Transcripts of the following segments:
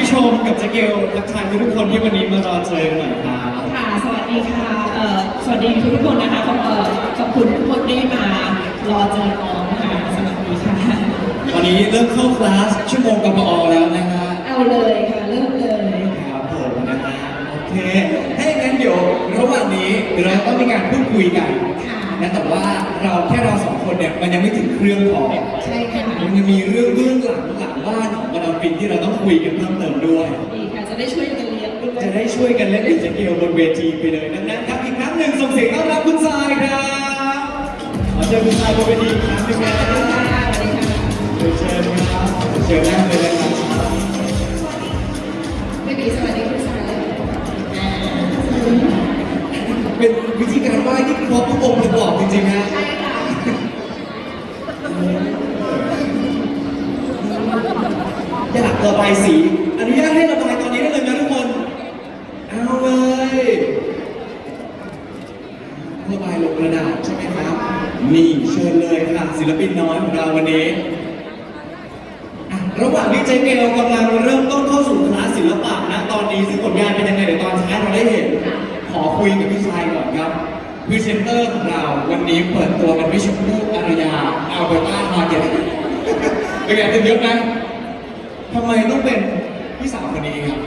พี่ชมกับเจเกลทักทายทุกคนที่วันนี้มารอเจอกันหน่อยครับค่ะ สวัสดีค่ะเอ่อสวัสดีทุกคนนะคะขอบเอ่อขอบคุณทุกคนที่มารอเจอน้องค่ะสวัสดีค่ะวันนี้เริ่มเข้าคลาสชั่วโมงกปอแล้วนะฮะเอาเลยค่ะเริ่มเลย ครับผมนะฮะโอเคถ้าอย่างนั้นเดี๋ยวระหว่างนี้เดี๋ยวเราต้องมีการพูดคุยกันค่ะนะแต่ว่าเราแค่เราสองคนเนี่ยมันยังไม่ถึงเครื่องพอใช่ค่ะมันยังมีเรื่องเบื้องหลังหลัง บ้านของมาดามฟินที่เราต้องคุยกันเพิ่มเติมด้วย ดีค่ะจะได้ช่วยกันเลี้ยงด้วยจะได้ช่วยกันเล่นอินเจเกลบนเวทีไปเลยดังนั้นครับอีกครั้งหนึ่งส่งเสียงต้อนรับคุณทรายครับขอเชิญคุณทรายบนเวทีอีกครั้งหนึ่งนะสวัสดีค่ะสวัสดีค่ะเชิญครับเชิญนั่งเลยนะครับไม่ดีสวัสดีคุณสายอ่าเป็นวิธีการไหว้ที่ครบทุกองค์ประกอบจริงๆนะ ใช่ค่ะ อยากระบายสีอนุญาตให้ระบายตอนนี้ได้เลยนะทุกคน เอาเลยระบายลงกระดาษใช่ไหมครับ นี่เชิญเลยค่ะศิลปินน้อยของเราวันนี้อะระหว่างที่เจเกลกำลังเริ่มต้นเข้าสู่คลาสศิลปะนะตอนนี้ซึ่งผลงานเป็นยังไงเดี๋ยวตอนท้ายเราได้เห็น ขอคุยกับพี่ชายก่อนครับพรีเซนเตอร์ของเราวันนี้เปิดตัวเป็นพี่ชมพู่อารยาอัลเบอร์ตามาเก็ตเป็นไงเป็นเยอะไหมทำไมต้องเป็นพี่สาวคนนี้ครับ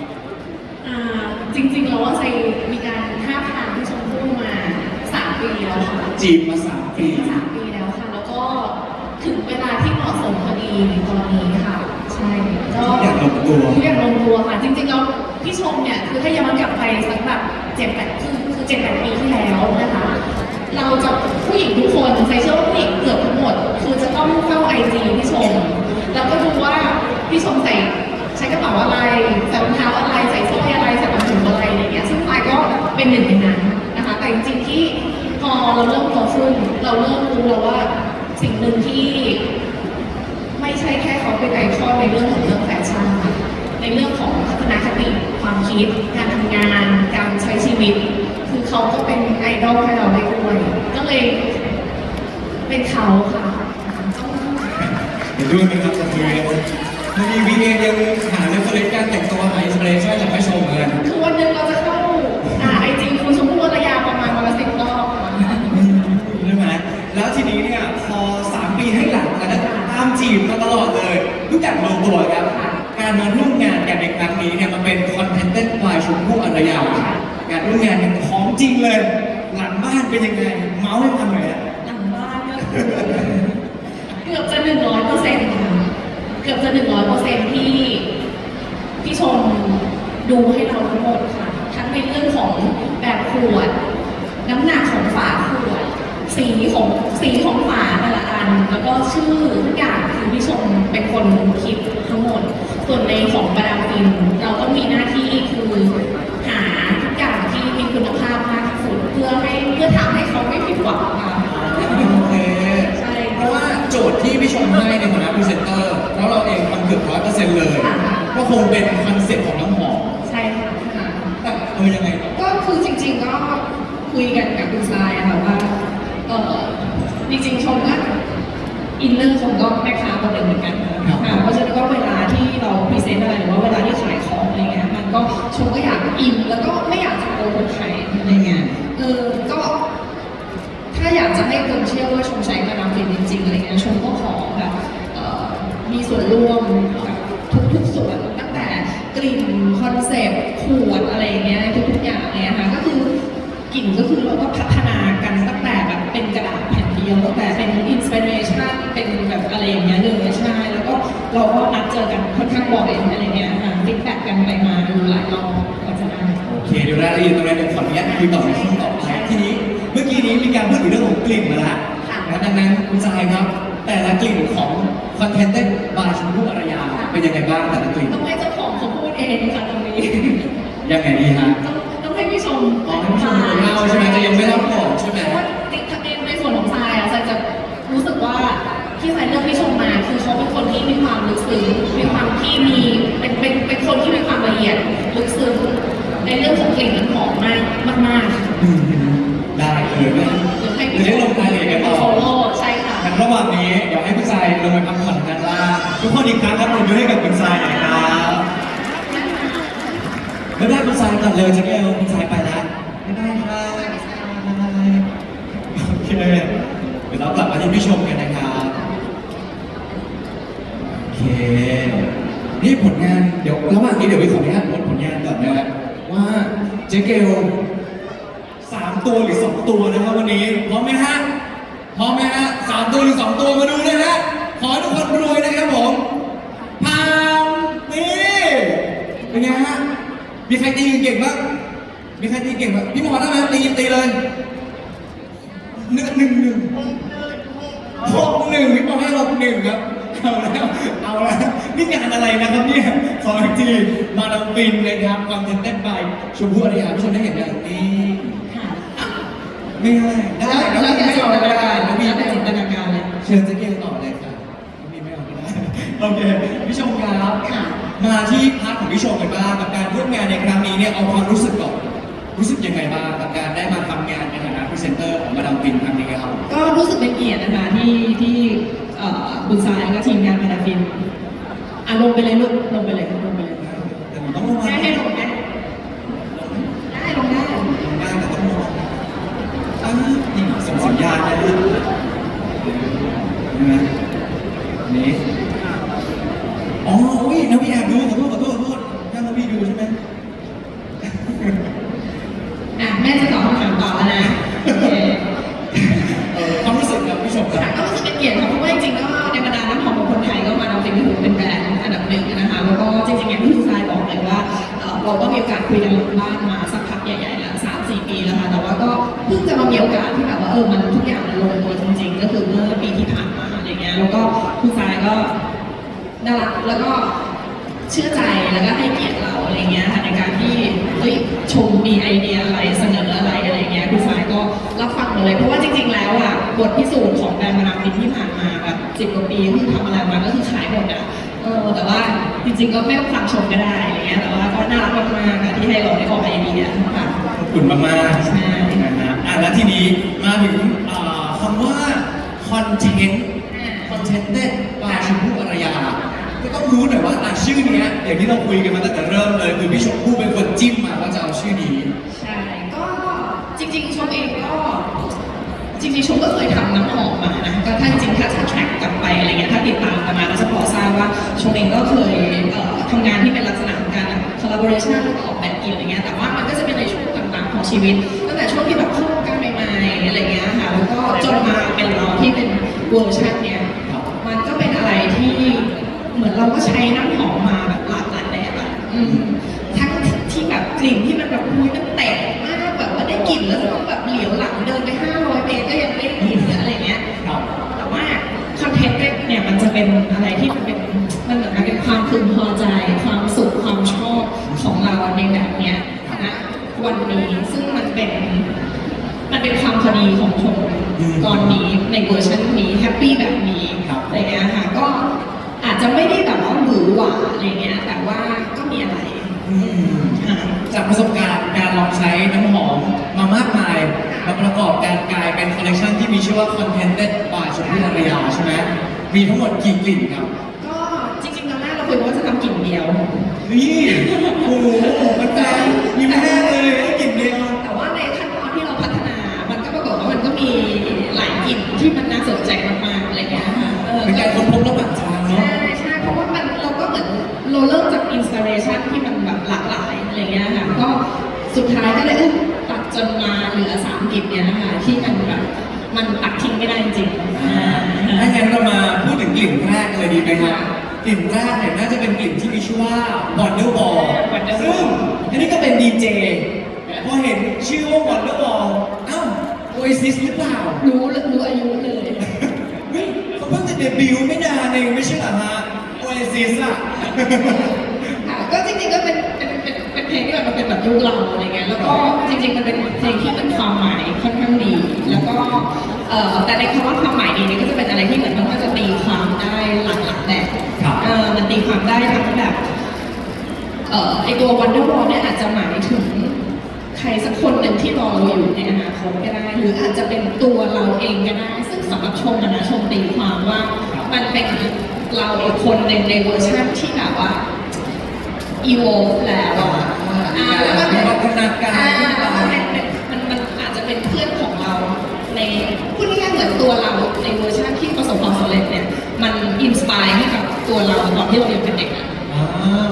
อ่าจ ริงๆแล้วว่าใจมีการท้าบทามที่ชมพู่มาสามปีแล้วค่ะจีบมาสามปีมาสามปีแล้วค่ะ แล้วก็ถึงเวลาที่เหมาะสมพอดีในตอนนี้ค่ะ ใช่ก็ทุกอย่างลงตัวทุกอย่างลงตัวค่ะ จริงๆเราพี่ชมเนี่ยคือถ้าย้อนกลับไปสักแบบเจ็ดแปดคือคือเจ็ดแปดปีที่แล้วนะคะ เราจะผู้หญิงทุกคนใส่เชื่อว่าผู้หญิงเกือบทั้งหมด คือจะต้องเข้าไอจีพี่ชม แล้วก็ดูว่าพี่ชมใส่ใช้กระเป๋าอะไรใส่รองเท้าอะไรใส่สร้อยอะไรใส่ รองอะไรอะไรอย่างเงี้ยซึ่งปายก็เป็นหนึ่งในนั้นนะคะแต่จริงๆที่พอเราเริ่มโตขึ้นเราเริ่มรู้แล้วว่าสิ่งหนึ่งที่ไม่ใช่แค่เขาเป็นไอคอนในเรื่องของเรื่องแฟชั่นในเรื่องของทัศนคติความคิด การทำงาน การใช้ชีวิต คือเขาก็เป็นไอดอลให้เราได้ด้วยก็เลยเป็นเขาค่ะต้องเห็นด้วยไหมครับกับมือมันมีวีเองยังหา เรฟเฟรนการแต่งตัวหาอินสปิเรชันจากผู้ชมเหมือนกันคือวันหนึ่งเราจะเข้าไอจีคุณชมพู่วรยาประมาณวันละสิบรอบใช่ไหมแล้วทีนี้เนี่ยพอสามปีให้หลังแล้วตามจีบมาตลอดเลยทุกอย่างลงตัวครับ การมาร่วมงานกันในครั้งนี้เนี่ยมันเป็นคอนเทนต์เต้นวายชมพู่อารยาการร่วมงานเป็นของจริงเลย หลังบ้านเป็นยังไง เมาส์ให้ฟังหน่อยอะ หลังบ้านก็คือเกือบจะหนึ่งร้อยเปอร์เซ็นต์ค่ะ เกือบจะหนึ่งร้อยเปอร์เซ็นต์ที่พี่ช มดูให้เราทั้งหมดค่ะ ทั้งในเรื่องของแบบขวด น้ำหนักของฝาขวด สีของสีของฝาแต่ละอัน แล้วก็ชื่อทุกอย่างคือพี่ชมเป็นคนคิดทั้งหมด ส่วนในของประดามฟินเราก็มีหน้าที่คือหาทุกอย่างที่มีคุณภาพมากที่สุดเพื่อให้เพื่อทำให้เขาไม่ผิดหวังค่ะ โอเคใช่ เพราะว่าโจทย์ที่พี่ชมให้ในฐานะพรีเซนเตอร์แล้วเราเองทำเกือบร้อยเปอร์เซ็นต์เลย ก็คงเป็นคอนเซ็ปต์ของน้ำหอมใช่ค่ะค่ะแต่เออยังไงต่อก็คือจริง ๆ ก็คุยกันกับคุณทรายอะค่ะว่าเออจริงๆชมก็อินเนอร์ชมก็แม่ค้าคนหนึ่งเหมือนกันค่ะเพราะฉะนั้นก็เวลาที่เราพรีเซนต์อะไรหรือว่าเวลาที่ขายของอะไรเงี้ยมันก็ชมก็อยากอินแล้วก็ไม่อยากจะโกหกใครอะไรเงี้ยเออก็ถ้าอยากจะให้คนเชื่อว่าชมใช้มาดามฟินจริงๆอะไรเงี้ยชมก็ขอแบบเอ่อมีส่วนร่วม อะไรอย่างเงี้ยเลยใช่แล้วก็เราก็นัดเจอกันค่อนข้างบ่อยอะไรเงี้ยค่ะฟีดแบ็กกันไปมาดูหลายรอบกว่าจะได้โอเคเดี๋ยวรายละเอียดตรงนั้นเดี๋ยวขออนุญาตคุยต่อในช่วงต่อไปทีนี้เมื่อกี้นี้มีการพูดถึงเรื่องของกลิ่นมาแล้วค่ะนะดังนั้นคุณชายครับ แต่ละกลิ่นของคอนเทนต์เต้นบาร์ชมพู่อารยาเป็นยังไงบ้างแต่ละกลิ่นต้องให้เจ้าของเขาพูดเองค่ะตรงนี้ยังไงดีฮะต้องต้องให้พี่ชมอ๋อให้พี่ชมเล่าใช่ไหมจะยังไม่เล่า ความลึกซึ้งมีความที่มีเป็นเป็นเป็นคนที่มีความละเอียดลึกซึ้งในเรื่องของกลิ่นน้ำหอมมากมากๆอืมได้เลยนะเดี๋ยวให้จะได้ลงรายละเอียดกันต่อโซโล่ใช่ค่ะงั้นระหว่างนี้เดี๋ยวให้คุณชายลงไปพักผ่อนกันล่างทุกคนอีกครั้งครับปรบมือให้กับคุณชายหน่อยครับงั้นคุณทรายก่อนเลยเจ๊เกลคุณทรายไปแล้วไม่ได้ค่ะโอเคเดี๋ยวเรากลับมาที่พี่ชมกันนะ นี่ผลงานเดี๋ยวระหว่างนี้เดี๋ยววิขออนุญาตลดผลงานก่อนนะว่าเจ๊เกลสามตัวหรือสองตัวนะครับวันนี้พร้อมไหมฮะพร้อมไหมฮะสามตัวหรือสองตัวมาดูนะฮะขอให้ทุกคนรวยนะครับผมพามนี่เป็นไงฮะมีใครตีเก่งบ้างมีใครตีเก่งบ้างพี่หมอได้ไหมตีตีเลยหนึ่งหนึ่งหนึ่งหกหนึ่งพี่ปอให้หกหนึ่งครับ เอาแล้วเอาแล้วนี่ งานอะไรนะครับเนี่ยขออีกทีมาดามฟินนะครับความเต้นเต้นไปชมพู่อริยาผู้ชมได้เห็นอย่างนี้ค่ะไม่ได้แล้วแล้วแต่ไม่เอาไม่นาได้การน้องมีแล้วแต่ไม่จิเอานตนาการเลยเชิญเจ๊เกลต่อเลยค่ะน้องมีไม่เอาไม่ได้โอเคพี่ชมครับค่ะมาที่พาร์ทของพี่ชมกันบ้างกับการร่วมงานในครั้งนี้เนี่ยเอาความรู้สึกก่อนรู้สึกยังไงบ้างกับการได้มาทำงานในฐานะพรีเซนเตอร์ของมาดามฟินครั้งนี้ครับก็รู้สึกเป็นเกียรตินะคะที่ที่คุณทรายและทีมงานมาดามฟิน อะลงไปเลยลูกลงไปเลยลงไปเลยแต่มันต้องระวังได้ให้ลงไหมได้ลงได้งานก็ต้องระวังอ่านี่ส่งสัญญาณนะ เราก็มีโอกาสคุยกันหลังบ้านมาสักพักใหญ่ๆแล้วสามสี่ปีแล้วค่ะแต่ว่าก็เพิ่งจะมามีโอกาสที่แบบว่าเออมันทุกอย่างมันลงตัวจริง ๆ ก็คือเมื่อปีที่ผ่านมาอะไรเงี้ยแล้วก็คุณทรายก็น่ารักแล้วก็เชื่อใจแล้วก็ให้เกียรติเราอะไรเงี้ยค่ะในการที่เฮ้ยชมมีไอเดียอะไรเสนออะไรอะไรเงี้ยคุณสายก็รับฟังหมดเลยเพราะว่าจริง ๆ แล้วอะบทพิสูจน์ของแบรนด์มาดามฟินที่ผ่านมาแบบสิบกว่าปีที่ทำอะไรมาก็คือขายหมดอะเออแต่ว่า จริงๆก็ไม่ต้องฟังชมก็ได้อะไรเงี้ยแต่ว่าก็น่ารักมากๆค่ะที่ให้เราได้ออกไอเดียค่ะ ขอบคุณมากๆใช่นะฮะอะแล้วทีนี้มาถึงอ่าคำว่าคอนเทนต์คอนเทนต์เด็ดปลาชมพู่อารยาก็ต้องรู้หน่อยว่าอะชื่อเนี้ยอย่างที่เราคุยกันมาตั้งแต่เริ่มเลยคือพี่ชมพู่เป็นคนจิ้มมาว่าจะเอาชื่อนี้ ใช่ ก็จริงๆชมเองก็ จริงๆ ชมก็เคยทำน้ำหอมมานะก็ถ้าจริงถ้าถ้าแทร็กกลับไปอะไรเงี้ยถ้าติดตามกันมาก็จะพอทราบว่าชมเองก็เคยทำงานที่เป็นลักษณะของการ collaboration แล้วก็ออกแบบกินอะไรเงี้ยแต่ว่ามันก็จะเป็นในช่วงต่างๆของชีวิตตั้งแต่ช่วงที่แบบเข้าวงการใหม่ๆอะไรเงี้ยค่ะแล้วก็จนมาเป็นเราที่เป็นเวอร์ชันเนี้ยมันก็เป็นอะไรที่เหมือนเราก็ใช้น้ำหอมมา เนี่ยมันจะเป็นอะไรที่มันเป็นมันเหมือนมันเป็นความพึงพอใจความสุขความชอบของเราในแบบเนี้ยนะวันนี้ซึ่งมันเป็นมันเป็นความพอดีของชมอืมตอนนี้ในเวอร์ชันนี้แฮปปี้แบบนี้ครับอะไรเงี้ยค่ะก็อาจจะไม่ได้แบบว่าหวือหวาอะไรเงี้ยแต่ว่าก็มีอะไรอืมค่ะจากประสบการณ์การลองใช้น้ำหอมมามากมายมาประกอบการกลายเป็นคอลเลคชันที่มีชื่อว่า Contented by ชมพู่อารยาใช่ไหม มีทั้งหมดกี่กลิ่นครับ ก็จริงๆตอนแรกเราคุยว่าจะทำกลิ่นเดียว นี่โอ้โหมันใจยิ้มแห้งเลยได้กลิ่นเดียวแต่ว่าในขั้นตอนที่เราพัฒนา มันก็ปรากฏว่ามันก็มีหลายกลิ่นที่มันน่าสนใจมากๆอะไรเงี้ยค่ะเออเป็นการค้นพบระหว่างทางเนาะ ใช่ใช่เพราะว่ามันเราก็เหมือนเราเริ่มจากอินสปิเรชันที่มันแบบหลากหลายอะไรเงี้ยค่ะก็สุดท้ายก็เลยเออตัดจนมาเหลือสามกลิ่นเนี่ยนะคะที่มันแบบมันตัดทิ้งไม่ได้จริงๆอ่า ถ้างั้นเรามาพูดถึงกลิ่นแรกเลยดีไหมครับกลิ่นแรกเนี่ยน่าจะเป็นกลิ่นที่มีชื่อว่า Wonderwall ซึ่งอันนี้ก็เป็นดีเจพอเห็นชื่อว่า Wonderwall เอ้า Oasis หรือเปล่า รู้รู้อายุเลย เฮ้ยเขาเพิ่งจะเดบิวต์ไม่นานเองไม่ใช่เหรอฮะ Oasis อะ ค่ะก็จริงๆก็เป็นเป็นเป็นเป็นเพ ลงที่แบบมันเป็นแบบยุคเราอะไรเงี้ยแล้วก็จริงๆมันเป็นเพลงที่มันความหมายค่อนข้างดี แล้วก็เอ่อแต่ในคำว่าความหมายดีนี่ก็จะเป็นอะไรที่เหมือนมันก็จะตีความได้หลากหลายแบบครับเออมันตีความได้ทั้งแบบเอ่อไอตัว Wonder Wall เนี่ยอาจจะหมายถึงใครสักคนหนึ่งที่รอเราอยู่ในอนาคตก็ได้หรืออาจจะเป็นตัวเราเองก็ได้ ซึ่งสำหรับชมอะนะชมตีความว่ามันเป็นเราอีกคนหนึ่งในเวอร์ชันที่แบบว่า evolve แล้วอะอ่าแล้ว มันมีพัฒนาการอ่าขึ้นแล้วไปมันเป็นมันมันอาจจะเป็นเพื่อนของเราในพูดง่ายๆเหมือนตัวเราในเวอร์ชันที่ประสบความสำเร็จเนี่ยมันอินสปายให้กับตัวเราตอนที่เรายังเป็นเด็กอะ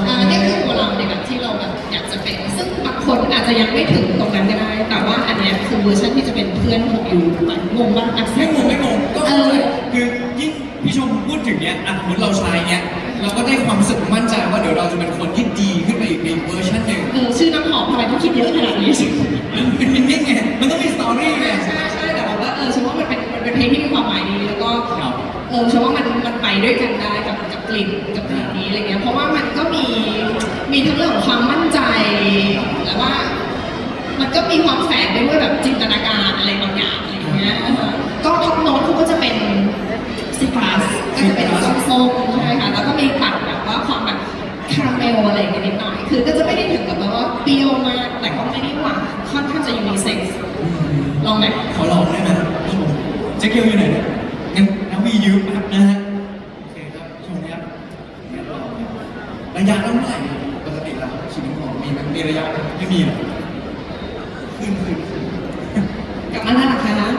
อ่านี่คือตัวเราในแบบที่เราแบบอยากจะเป็น ซึ่งบางคนอาจจะยังไม่ถึงตรงนั้นก็ได้ แต่ว่าอันเนี้ยคือเวอร์ชันที่จะเป็นเพื่อนของอยูมันงงบ้างอักเสไม่บงงไม่งงก็เอเข้าใจอคือยิ่ง พี่ชมพูดถึงเนี้ยอะสมมติเราใช้เนี้ยเราก็ได้ความรู้สึกมั่นใจว่าเดี๋ยวเราจะเป็นคนที่ดีขึ้นไปอีกในเวอร์ชันหนึ่งเออชื่อน้ำหอมทำไมต้องคิดเยอะขนาดนี้มันเป็นมินิ่งไงมันต้องมีสตอรี่ไงใช่ใช่แต่แบบว่าเออฉันว่ามันเป็นมันเป็นเพลงที่มีความหมายดีแล้วก็ครับเออฉันว่ามันมันไปด้วยกันได้กับกับกลิ่นกับกลิ่นนี้อะไรเงี้ยเพราะว่ามันก็มีมีทั้งเรื่องของความมั่นใจแต่ว่า มันก็มีความแฝง ไหมไม่มีหรอกขึ้นขึ้นขึ้นกลับมาแล้วเหรอคะ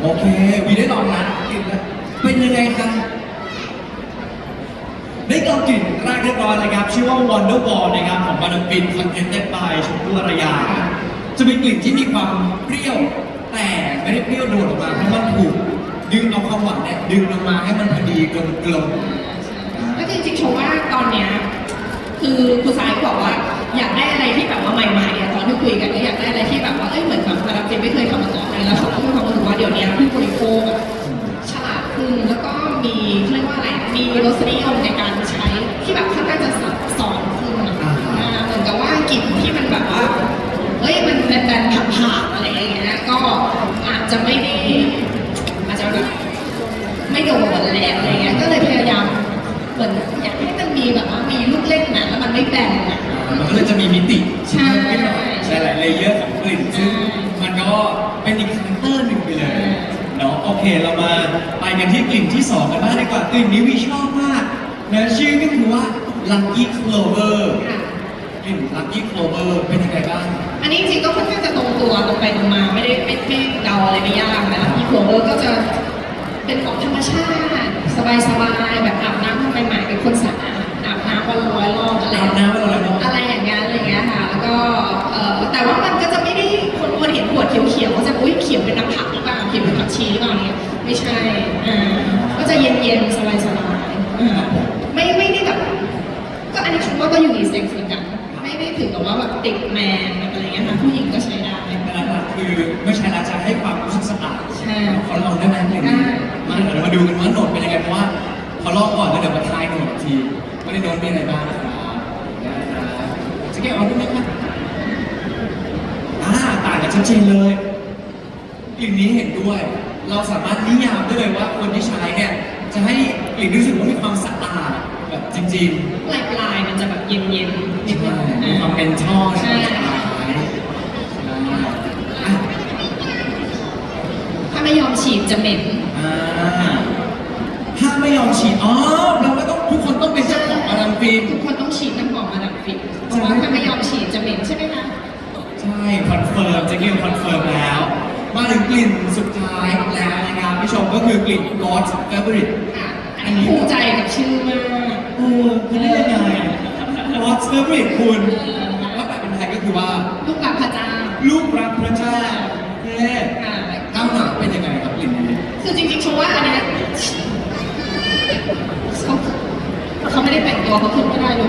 โอเควีได้ลองนะกลิ่นแล้ว เป็นยังไงครับได้ลองกลิ่นแรกเรียบร้อยเลยครับ ชื่อว่า Wonder Ball นะครับ ของบานาฟินคอนเทนเต็ดบายชมพู่อารยา จะเป็นกลิ่นที่มีความเปรี้ยว แต่ไม่ได้เปรี้ยวโดดออกมาเพราะมันถูก ดึงเอาความหวานเนี่ยดึงลงมาให้มันพอดีกลมกลมก็จริงๆชมว่าตอนเนี้ยคือคุณสายก็บอกว่า อยากได้อะไรที่แบบว่าใหม่ๆอะตอนที่คุยกันก็อยากได้อะไรที่แบบว่าเอ้ยเหมือนแบบมาดามฟินไม่เคยทำมาก่อนเลยแล้วเขาก็มีความรู้สึกว่าเดี๋ยวนี้ผู้บริโภคอะฉลาดขึ้นแล้วก็มีเขาเรียกว่าอะไรมีรสนิยมในการใช้ที่แบบค่อนข้างจะซับซ้อนขึ้นอะอ่าเหมือนกับว่ากลิ่นที่มันแบบว่า ที่กลิ่นที่สองกันบ้างดีกว่ากลิ่นนี้วิชอบมากนะชื่อก็คือว่า Lucky Clover ค่ะกลิ่น Lucky Clover เป็นยังไงบ้างอันนี้จริงๆก็ค่อนข้างจะตรงตัวตรงไปตรงมาไม่ได้ไม่ไม่เดาอะไรไม่ยากนะที่โคเวอร์ก็จะเป็นของธรรมชาติสบายๆแบบอาบน้ำทำใหม่ๆเป็นคนสะอาดอาบน้ำวันละร้อยรอบอะไรอาบน้ำวันละร้อยรอบอะไรอย่างเงี้ยอะไรอย่างเงี้ยค่ะแล้วก็ มีอะไรบ้างนะครับได้ครับจะเก็บเอาด้วยไหมครับอ่าต่างกันชัดเจนเลยกลิ่นนี้เห็นด้วย เราสามารถนิยามได้เลยว่าคนที่ใช้เนี่ยจะให้กลิ่นรู้สึกว่ามีความสะอาดแบบจริงปลายปลายๆมันจะแบบเย็นเย็นๆนิดนึงๆมีความเป็นช่อใช่ใช่อะถ้าไม่ยอมฉีดจะเหม็น อ่าถ้าไม่ยอมฉีดอ๋อ ทุกคนต้องฉีดน้ำหอมมาดับฟินเพราะว่าถ้าไม่ยอมฉีดจะเหม็นใช่ไหมคะใช่คอนเฟิร์มเจะเกี่ยวคอนเฟิร์มแล้ว มาถึงกลิ่นสุดท้ายแล้วนะครับพี่ชมก็คือกลิ่น God's Favorite อะอันนี้ภูมิใจกับชื่อมากเออคือได้ยังไง God's Favorite คุณว่าแปลเป็นไทยก็คือว่า ลูกหลักพระเจ้า ลูกรักพระเจ้าเท่ อะ ก้าวหนาเป็นยังไงครับกลิ่นนี้ คือจริงๆชมว่าอันเนี้ยเขาเขาไม่ได้แต่งตัวเขาขึ้นไม่ได้เลย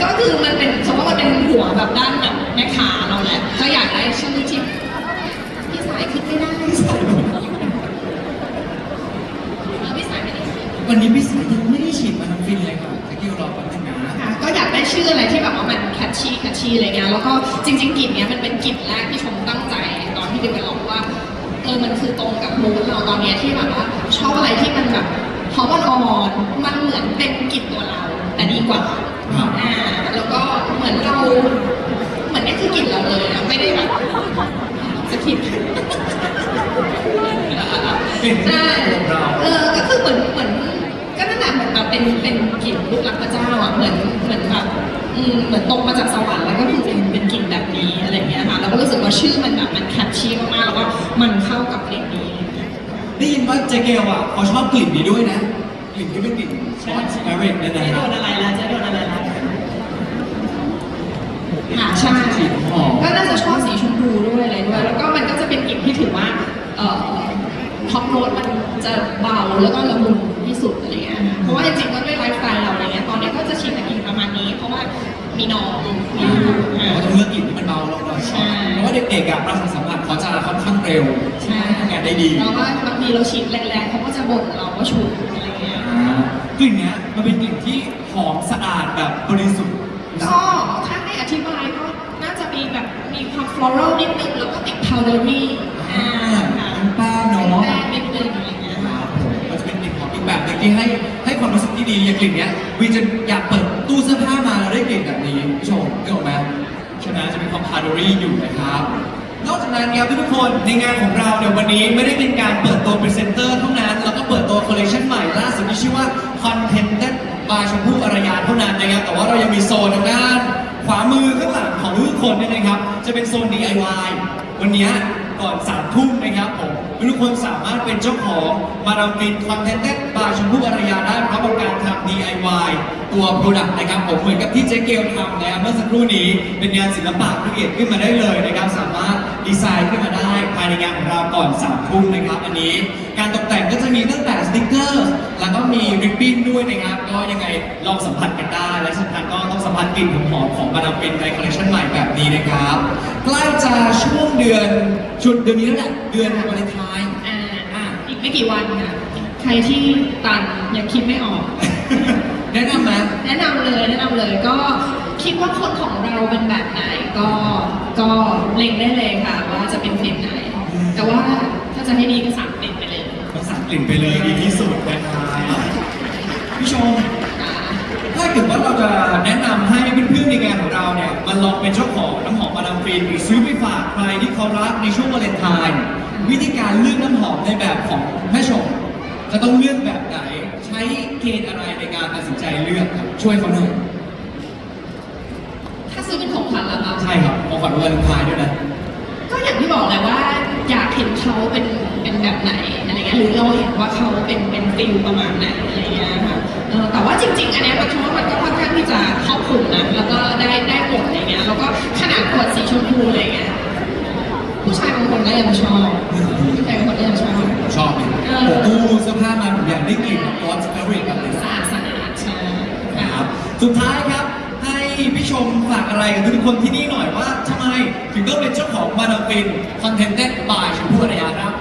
ก็คือมันเป็นชมว่ามันเป็นหัวแบบด้านแบบแม่ขาเราแหละก็อยากได้ชื่อที่พี่สายขึ้นไม่ได้พี่สายเออพี่สายไม่ได้ขึ้นวันนี้พี่สายยังไม่ได้ฉีดมาดามฟินเลยครับเจะเกี่ยวรอแป๊บนึงนะค่ะก็อยากได้ชื่ออะไรที่แบบว่ามันแคชชี่แคชชี่อะไรเงี้ยแล้วก็จริง ๆกลิ่นเนี้ยมันเป็นกลิ่นแรกที่ชมตั้งใจตอนที่เดเวลลอปว่าเออมันคือตรงกับมูดเราตอนเนี้ยที่แบบว่าชอบอะไรที่มันแบบเพราะมันอ่อนมัน เหมือนเป็นกลิ่นตัวเราแต่ดีกว่าครับอ่า แล้วก็เหมือนเรา เหมือนนี่คือกลิ่นเราเลยอะไม่ได้แบบสกิปกลิ่นที่ใช่ของเราเออก็คือเหมือนเหมือนก็นั่นแหละเหมือนแบบเป็นเป็นกลิ่นลูกรักพระเจ้าอะเหมือนเหมือนแบบอือืมเหมือนตกมาจากสวรรค์แล้วก็คือเป็นเป็นกลิ่นแบบนี้อะไรอย่างเงี้ยค่ะเราก็รู้สึกว่าชื่อมันแบบมันแคชชี่มากๆแล้วก็มันเข้ากับเพลงนี้ได้ยินว่าเจเกลอะเขาชอบกลิ่นนี้ด้วยนะ กลิ่นที่เป็นกลิ่นซอสแอริกนั่นนะจะคโดรับนอะไรแล้วจะโดนอะไรแล้วอ่าใช่สีหอมก็น่าจะชอบสีชมพูด้วยอะไรด้วย แล้วก็มันก็จะเป็นกลิ่นที่ถือว่าเอ่อท็อปโรสมันจะเบาแล้วก็ละมุนที่สุดอะไรเงี้ยนะเพราะว่าจริงๆก็ด้วยไลฟ์สไตล์เราอะไรเงี้ยตอนนี้ก็จะชินกับกลิ่นประมาณนี้ เพราะว่ามีน้องมีลูกเราอ่าก็ต้องเลือกกลิ่นที่มันเบาลงหน่อยใช่เพราะว่าเด็กๆอะประสาทสัมผัสเขาจะค่อนข้างเร็วใช่ทำงานได้ดีแล้วก็บางทีเราฉีดแรงๆเขาก็จะบ่นเราว่าฉุน กลิ่นเนี้ยมันเป็นกลิ่นที่หอมสะอาดแบบบริสุทธิ์ก็ถ้าให้อธิบายก็น่าจะมีแบบมีความฟลอรัลนิดนึงแล้วก็ติดพาวเดอรี่อ่าค่ะแป้งเนาะแป้งนิดนึงอะไรเงี้ยค่ะมันจะเป็นกลิ่นหอมอีกแบบหนึงที่ให้ให้ความรู้สึกที่ดีอย่างกลิ่นเนี้ยวีจะอยากเปิดตู้เสื้อผ้ามาแล้วได้กลิ่นแบบนี้ผู้ชมนึกออกไหมใช่ไหมจะมีความพาโดรี่อยู่นะครับนอกจากนั้นครับทุกคนในงานของเราเนี่ยวันนี้ไม่ได้เป็นการเปิดตัวพรีเซนเตอร์เท่านั้นแลเลคชันใหม่ล่าสุดที่ชื่อว่า Contented by ชมพู่อารยาเท่านั้นนะครับ แต่ว่าเรายังมีโซนทางด้านขวามือข้างหลังของทุกคนเนี่ยนะครับ จะเป็นโซน DIY วันนี้ก่อนสามทุ่มนะครับผมทุกคนสามารถเป็นเจ้าของมาดามฟิน Contented by ชมพู่อารยาได้เพราะกับการทำ DIY ตัว Product นะครับผมเหมือนกับที่เจ๊เกลทำนะครับเมื่อสักครู่นี้เป็นงานศิลปะละเอียดขึ้นมาได้เลยนะครับ สามารถ ดีไซน์ขึ้นมาได้ภายในงานของเราก่อนสามทุ่มนะครับ อันนี้ การตกแต่งก็จะมีตั้งแต่สติกเกอร์ แล้วก็มีริบบิ้นด้วยนะครับ ก็ยังไงลองสัมผัสกันได้ และสำคัญก็ต้องสัมผัสกลิ่นหอมๆของมาดามฟินในคอลเลคชันใหม่แบบนี้นะครับ ใกล้จะช่วงเดือนชุดเดือนนี้แล้วแหละเดือนวาเลนไทน์อ่าอ่าอีกไม่กี่วันค่ะใครที่ตันยังคิดไม่ออก แนะนำไหมแนะนำเลยแนะนำเลยก็ คิดว่าคนของเราเป็นแบบไหนก็ก็เล็งได้เลยค่ะ ว่าจะเป็นเพลงไหน แต่ว่าถ้าจะให้ดีก็สั่งเป็นไปเลยก็สั่งกลิ่นไปเลยดีที่สุดนะครับพี่ชม อ่าถ้าเกิดว่าเราจะแนะนำให้เพื่อนๆในงานของเราเนี่ยมันลองเป็นเจ้าของน้ำหอมมาดามฟินหรือซื้อไปฝากใครที่เขารักในช่วงวาเลนไทน์วิธีการเลือกน้ำหอมในแบบของแม่ชม จะต้องเลือกแบบไหน ใช้เกณฑ์อะไรในการตัดสินใจเลือกครับช่วยเขาหน่อยถ้า ซื้อเป็นของขวัญแล้วคะใช่ครับของขวัญวันวาเลนไทน์ด้วยนะ ก็อย่างที่บอกแหละว่า อยากเห็นเขาเป็นเป็นแบบไหนอะไรเงี้ยหรือเราเห็นว่าเขาเป็นเป็นฟิลประมาณไหนอะไรเงี้ยค่ะเออแต่ว่าจริง ๆ อันเนี้ยมันคิดว่ามันก็ค่อนข้างที่จะครอบคลุมนะแล้วก็ได้ได้หมดอะไรเงี้ยแล้วก็ขนาดขวดสีชมพูอะไรเงี้ยผู้ชายบางคนก็ยังชอบผู้ชายบางคนก็ยังชอบชอบไหมเออ ผมตู้เสื้อผ้ามาผมอยากได้กลิ่นกอสเฟรนแบบนี้สะอาดสะอาดใช่นะครับ สุดท้ายครับ ให้พี่ชมฝากอะไรกับทุกคนที่นี่หน่อยว่าทำไมถึงต้องเป็นเจ้าของมาดามฟินคอนเทนเต็ดบายชมพู่อารยาครับ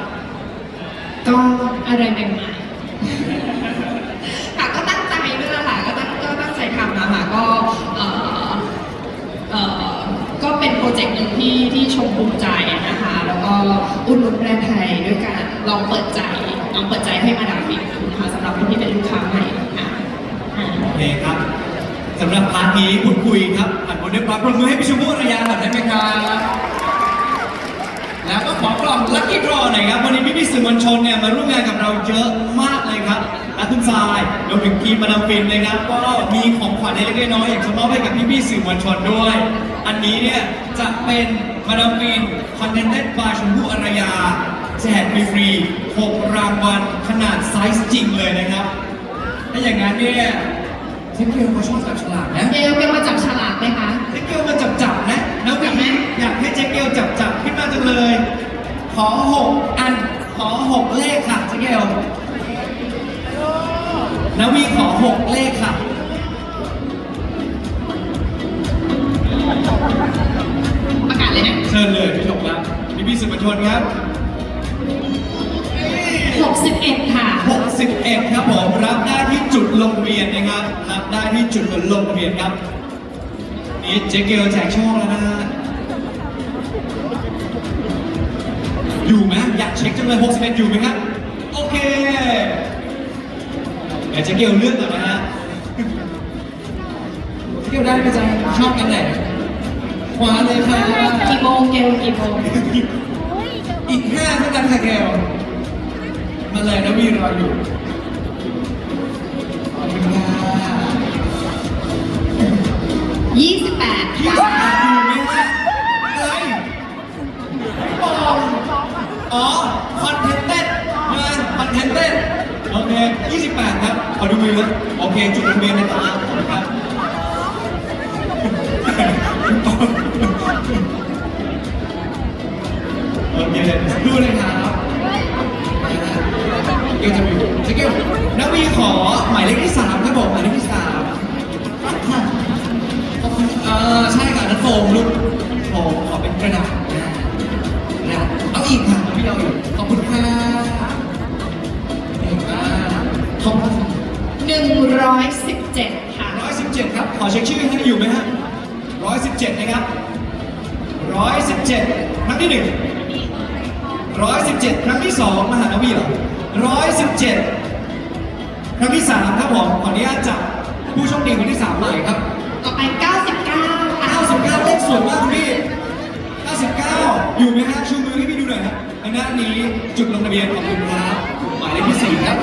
ก็อะไรใหม่ๆค่ะก็ตั้งใจด้วยแหละค่ะก็ตั้งก็ตั้งใจทำนะคะก็เอ่อเอ่อก็เป็นโปรเจกต์หนึ่งที่ที่ชมภูมิใจนะคะ แล้วก็อุ่นนุนแบรนด์ไทยด้วยการลองเปิดใจลองเปิดใจให้มาดามฟินนะคะสำหรับคนที่เป็นลูกค้าใหม่ค่ะอ่าโอเคครับ สำหรับพาร์ทนี้พูดคุยครับอันบนเรียบร้อยปรบมือให้พี่ชมพู่อารยาหน่อยได้ไหมครับแล้วก็ขอกล่องลัคกี้ดรอหน่อยครับวันนี้พี่พี่สื่อมวลชนเนี่ยมาร่วมงานกับเราเยอะมากเลยครับและคุณทรายรวมถึงทีมมาดามฟินนะครับก็มีของขวัญเล็กๆน้อยๆอย่ากจะมอบให้กับพี่พี่สื่อมวลชนด้วย อันนี้เนี่ยจะเป็นมาดามฟินคอนเทนเต็ดบายชมพู่อารยาแจกฟรีๆ6รางวัลขนาดไซส์จริงเลยนะครับถ้าอย่างนั้นเนี่ย ทคเกลเขาชอบจับฉลากนะเกลเกลมาจับฉลากไหมคะเทคเกลมาจับจับๆนะแล้วอยากให้อยากให้เจ๊เกลจับจับๆขึ้นมาจังเลย ขอหกอัน ขอหกเลขค่ะเจ๊เกลนาวีขอหกเลขค่ะประกาศเลยนะเชิญเลยพี่ชมครับพี่พี่ๆสื่อมวลชนครับ 61 ค่ะ 61 ครับผมรับได้ที่จุดลงทะเบียนนะครับ รับได้ที่จุดลงทะเบียนครับ นี่เจ๊เกลแจกโชคแล้วนะฮะอยู่ไหมอยากเช็คจังเลย61 อยู่ไหมครับ โอเคเดี๋ยวเจ๊เกลเลือกก่อนนะฮะเจ๊เกลได้ไหมจ๊ะชอบกันไหนขวาเลยค่ะกี่โมงเกลกี่โมงอีกห้าเท่านั้นค่ะเกล มาเลยนะวีรออยู่ขอบคุณค่ะยี่สิบแปดยี่ค่ะสิบแปดอยู่ไหมฮะอะไรไม่บอกอ๋อคอนเทนเต็ดมาคอนเทนเต็ดโอเคยี่สิบแปดครับ ขอดูมือครับโอเค จุดทะเบียนนะครับขอบคุณครับโอเคดูเลยครับเกลจะมีเจ๊เกลนักวีขอหมายเลขที่สามครับผมหมายเลขที่สามเออใช่ค่ะนัทโฟมลูกโฟมขอเป็นกระดาษนะกระเอาอีกค่ะพี่เอาอีกขอบคุณค่ะเก่งมากขอบคุณหนึ่งร้อยสิบเจ็ดค่ะ ร้อยสิบเจ็ดครับ ขอเช็คชื่อให้อยู่ไหมฮะร้อยสิบเจ็ดนะครับร้อยสิบเจ็ดครั้งที่หนึ่งร้อยสิบเจ็ดครั้งที่สองมหานวีเหรอ ร้อยสิบเจ็ดครั้งที่สามครับผมขออนุญาตจับผู้โชคดีคนที่สามใหม่ครับ ต่อไปเก้าสิบเก้าค่ะ99เลขสวยมากคุณพี่ 99 อยู่ไหมฮะชูมือให้พี่ดูหน่อยครับทางด้านนี้จุดลงทะเบียนขอบคุณครับหมายเลขที่สี่ครับ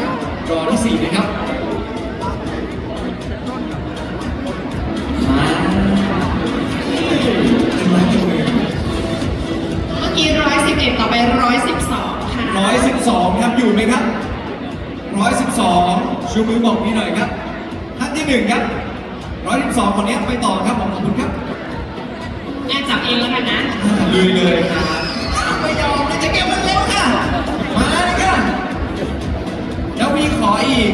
รอที่สี่นะครับ ชูมือบอกพี่หน่อยครับ ท่านที่หนึ่งครับร้อยสิบสองคนนี้ไปต่อครับผมขอบคุณครับแอนจับเองแล้วกันนะลุยเลยครับไม่ยอมเลยจะเก็บมันเร็วค่ะ มาเลยค่ะแล้วมีขออีก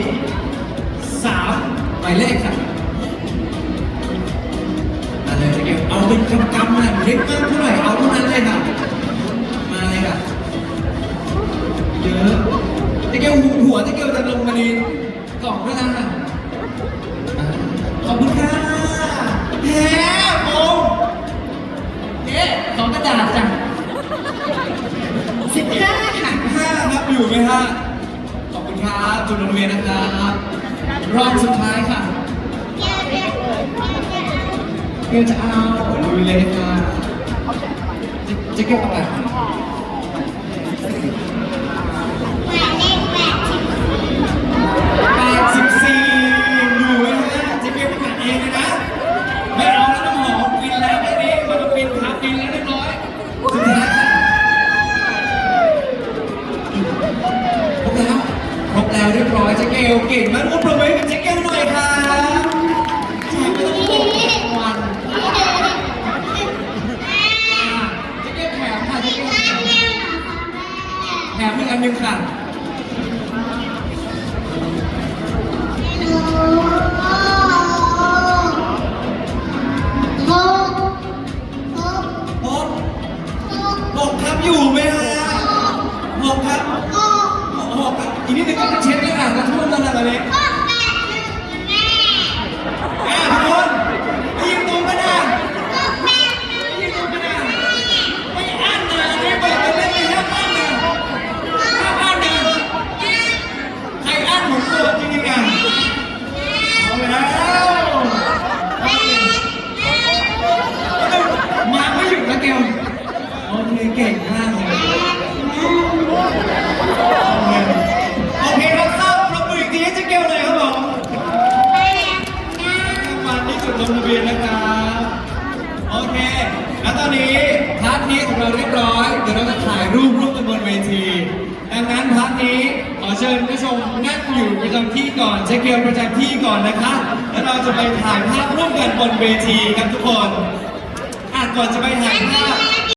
สามหมายเลขค่ะมาเลยจะเก็บเอาเป็นกำกำนะเล็กมากเท่าไหร่เอาเท่านั้นเลยค่ะมาเลยค่ะเยอะจะเก็บหัวจะเก็บจะลงมาใน กล่องด้วยนะอ่าขอบคุณค่ะแฮมโอมเอ๊ะของกระดาษจ้ะสิบห้าค่ะห้าครับอยู่ไหมฮะขอบคุณครับจุนนเวียนนะครับรอบสุดท้ายค่ะเกียวจะเอาลุยเลยค่ะจะจะเก็บอะไรแปด ลเก่งมากมุกประมือกับเจ๊เกลหน่อยครับแจกไปต้องหกรางวัลเจ๊เกลแถมค่ะเจ๊เกลแถมแถมอีกอันหนึ่งค่ะ